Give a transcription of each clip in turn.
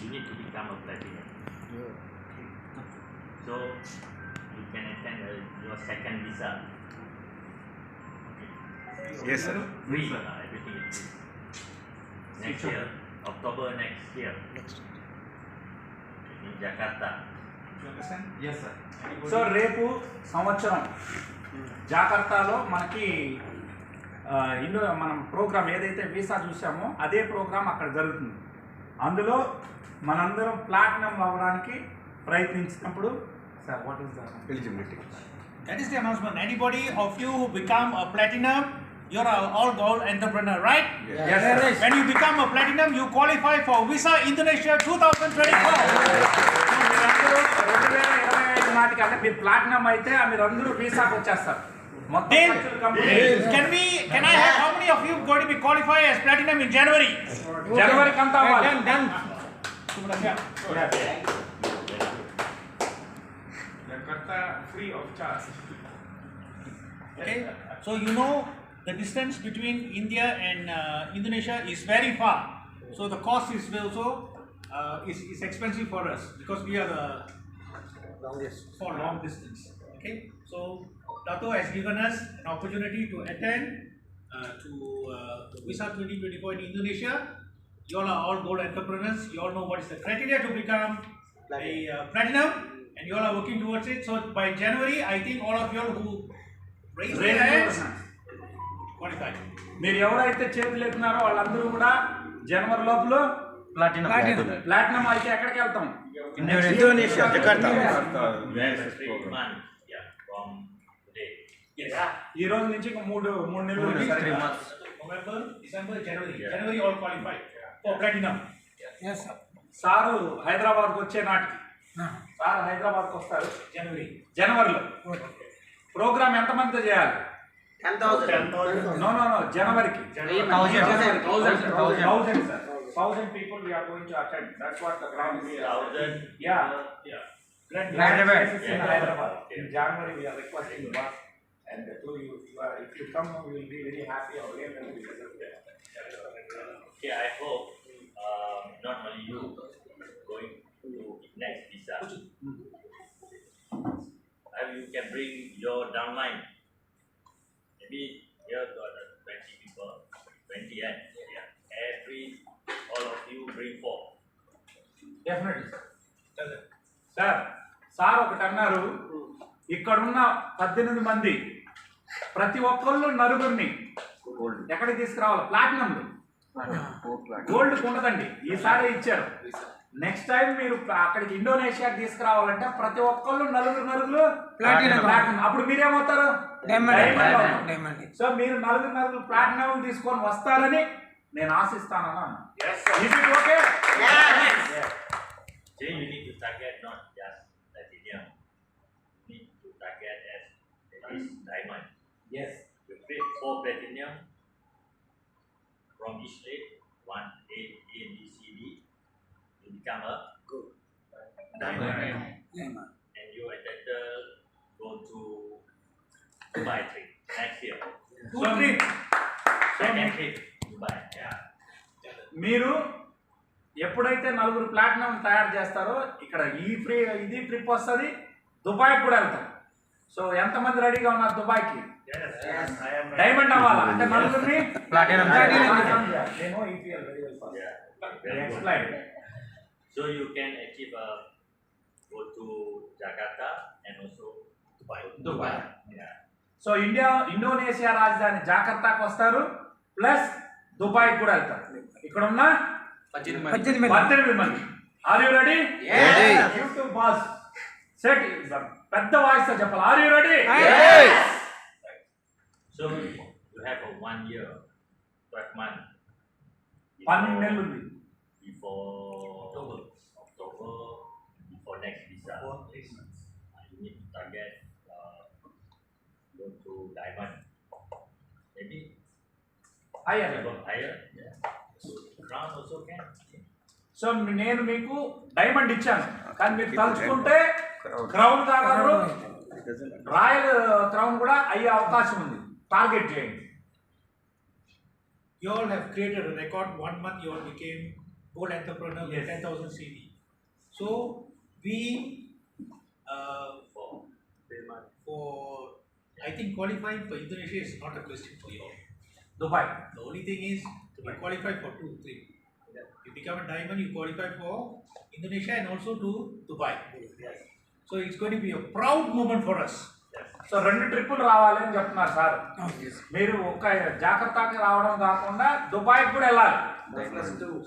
you need to become a platinum. So you can attend uh, your second visa. Yes, sir. Free, uh, everything is free. Next year, October next year, in Jakarta. Yes sir so రేపు సంవత్సరం జాకర్తాలో మనకి Indo మనం programme ఏదైతే visa చూసామో అదే programme అక్కడ జరుగుతుంది అందులో మనందరం ప్లాట్నం అవ్వడానికి ప్రయత్నించినప్పుడు sir what is eligibility that is the announcement anybody of you who become a platinum your all goal entrepreneur right when you become a platinum you qualify for visa Indonesia two thousand twenty మీరు platinum అయితే మీరు అందరూ వీసాకి వచ్చేస్తారు. Then, can we, can I have how many of you going to be qualified as platinum in January? January kanta wala. Then, done. Jakarta free of charge. Okay, so you know the distance between India and uh, Indonesia is very far. So the cost is also uh, is, is expensive for us because we are the longest for long distance. Okay, so Dato has given us an opportunity to attend uh, to uh, Visa 2024 in Indonesia. You all are all gold entrepreneurs. You all know what is the criteria to become a uh, platinum, and you all are working towards it. So by January, I think all of you all who raise their hands qualified. మీరు ఎవరైతే చేతులు ఎత్తున్నారో వాళ్ళందరూ కూడా జనవరి లోపల Platinum. Platinum అయితే ఎక్కడికి వెళ్తాం Indonesia, Jakarta. ఈ రోజు నుంచి ఇంక మూడు మూడు నెలలు ఉంది. Three months. November, December, January. Yeah. January all qualified for platinum. Sir హైదరాబాద్కి వచ్చే నాటికి సార్ హైదరాబాద్కి వస్తారు January. జనవరిలో ప్రోగ్రామ్ ఎంతమందితో చేయాలి no no no జనవరికి thousand sir thousand people we're going to attend that's what the ground. Yeah Yeah. Hyderabad. Yeah. In Hyderabad. In January, we are requesting you back. And to you, you are, if you come, we will be very happy or we will be Okay, I hope um, not only you going to next visa. And you can bring your downline. Maybe here got uh, 20 people, 20 and yeah. Every, all of you bring four. Definitely sir sir ఒకటి అన్నారు ఇక్కడున్న పద్దెనిమిది మంది ప్రతి ఒక్కళ్ళు నలుగురిని. ఎక్కడికి తీసుకురావాలి? ప్లాటినం. గోల్డ్ ఉండదండి ఈసారి ఇచ్చారు. నెక్స్ట్ టైం మీరు అక్కడికి ఇండోనేషియాకి తీసుకురావాలంటే ప్రతి ఒక్కళ్ళు నలుగురు నలుగురు Platinum. ప్లాటినం అప్పుడు మీరేమవుతారు. సో మీరు నలుగురు నలుగురు ప్లాటినం తీసుకొని వస్తారని నేను ఆశిస్తానన్నా Is it okay? So you need to target not just platinum. You need to target as at least diamond. Yes. You pick four platinum from each rate, one A, A, B, C, D. You become a good diamond. Diamond. And you entitled go to Dubai trip next year. So me- so Second trip, Dubai. Yeah. మీరు ఎప్పుడైతే నలుగురు platinum తయారు చేస్తారో ఇక్కడ ఈ free ఇది trip వస్తుంది దుబాయ్కి కూడా వెళ్తారు సో ఎంతమంది రెడీగా ఉన్నారు దుబాయ్కి డైమండ్ అవ్వాలా అంటే నలుగురిని. నేను Very good. explain. So you can achieve a go to Jakarta and also Dubai. Dubai. Yeah. So India Indonesia రాజధాని జాకర్తాకి వస్తారు ప్లస్ దుబాయ్ కూడా వెళ్తారు ఇక్కడ ఉన్న పద్దెనిమిది మంది. పద్దెనిమిది మంది are you ready. YouTube boss set పెద్ద వాయిస్తో చెప్పాలి are you ready So you have a one year, twelve month. పన్నెండు నెలలు ఉంది before October. October before next visa. Uh, You need to target uh, go to diamond. Maybe అయ్యా go higher. Yeah. So crown also can. So నేను మీకు diamond ఇచ్చాను కానీ మీరు తలుచుకుంటే క్రౌన్ కాగలరు రాయల్ క్రౌన్ కూడా అయ్యే అవకాశం ఉంది టార్గెట్ చేయండి You all have created a record. One month you all became gold entrepreneur Yes. ten thousand CD. So we uh, For for I think qualifying for Indonesia is not a question for you all. Dubai The only thing is you qualify for two, three. You become a diamond, you qualify for Indonesia and also to Dubai. So it's going to be a proud moment for us. So రెండు ట్రిప్పులు రావాలి అని చెప్తున్నారు sir మీరు ఒక జాగ్రత్తకి రావడం కాకుండా దుబాయ్కి కూడా వెళ్ళాలి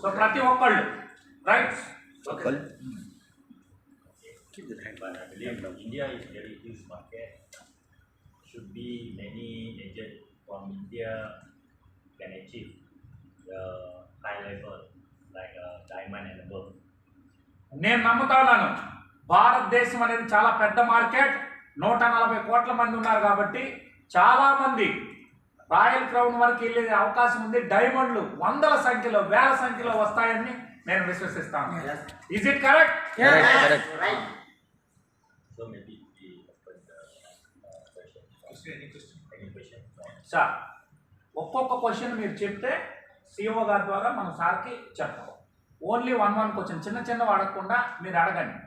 సో ప్రతి ఒక్కళ్ళు right but I believe India is very huge market. Should be many agents from India can achieve the high level like uh, diamond and above. నేను నమ్ముతా ఉన్నాను భారతదేశం అనేది చాలా పెద్ద మార్కెట్. నూట నలభై కోట్ల మంది ఉన్నారు కాబట్టి చాలా మంది రాయల్ క్రౌన్ వరకు వెళ్ళే అవకాశం ఉంది. డైమండ్లు వందల సంఖ్యలో వేల సంఖ్యలో వస్తాయని నేను విశ్వసిస్తాను. Is it correct? సార్ ఒక్కొక్క క్వశ్చన్ మీరు చెప్తే సిఓ గారి ద్వారా మన సార్కి చెప్తాం. ఓన్లీ వన్ వన్ క్వశ్చన్ చిన్న చిన్నవి అడగకుండా మీరు అడగండి.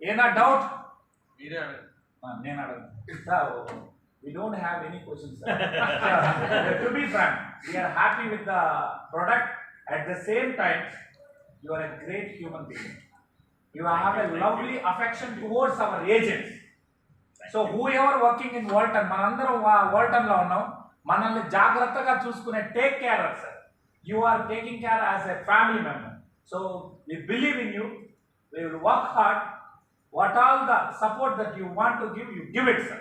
ఏనా డౌట్ నేను అడగను we don't have any questions to be frank we are happy with the product at the same time you are a great human being you have a lovely affection towards our agents so whoever working in Walton మనందరం వాల్టన్లో ఉన్నాం మనల్ని జాగ్రత్తగా చూసుకునే take care sir you are taking care as a family member so we believe in you we will work hard What all the support that you want to give, you give it, sir.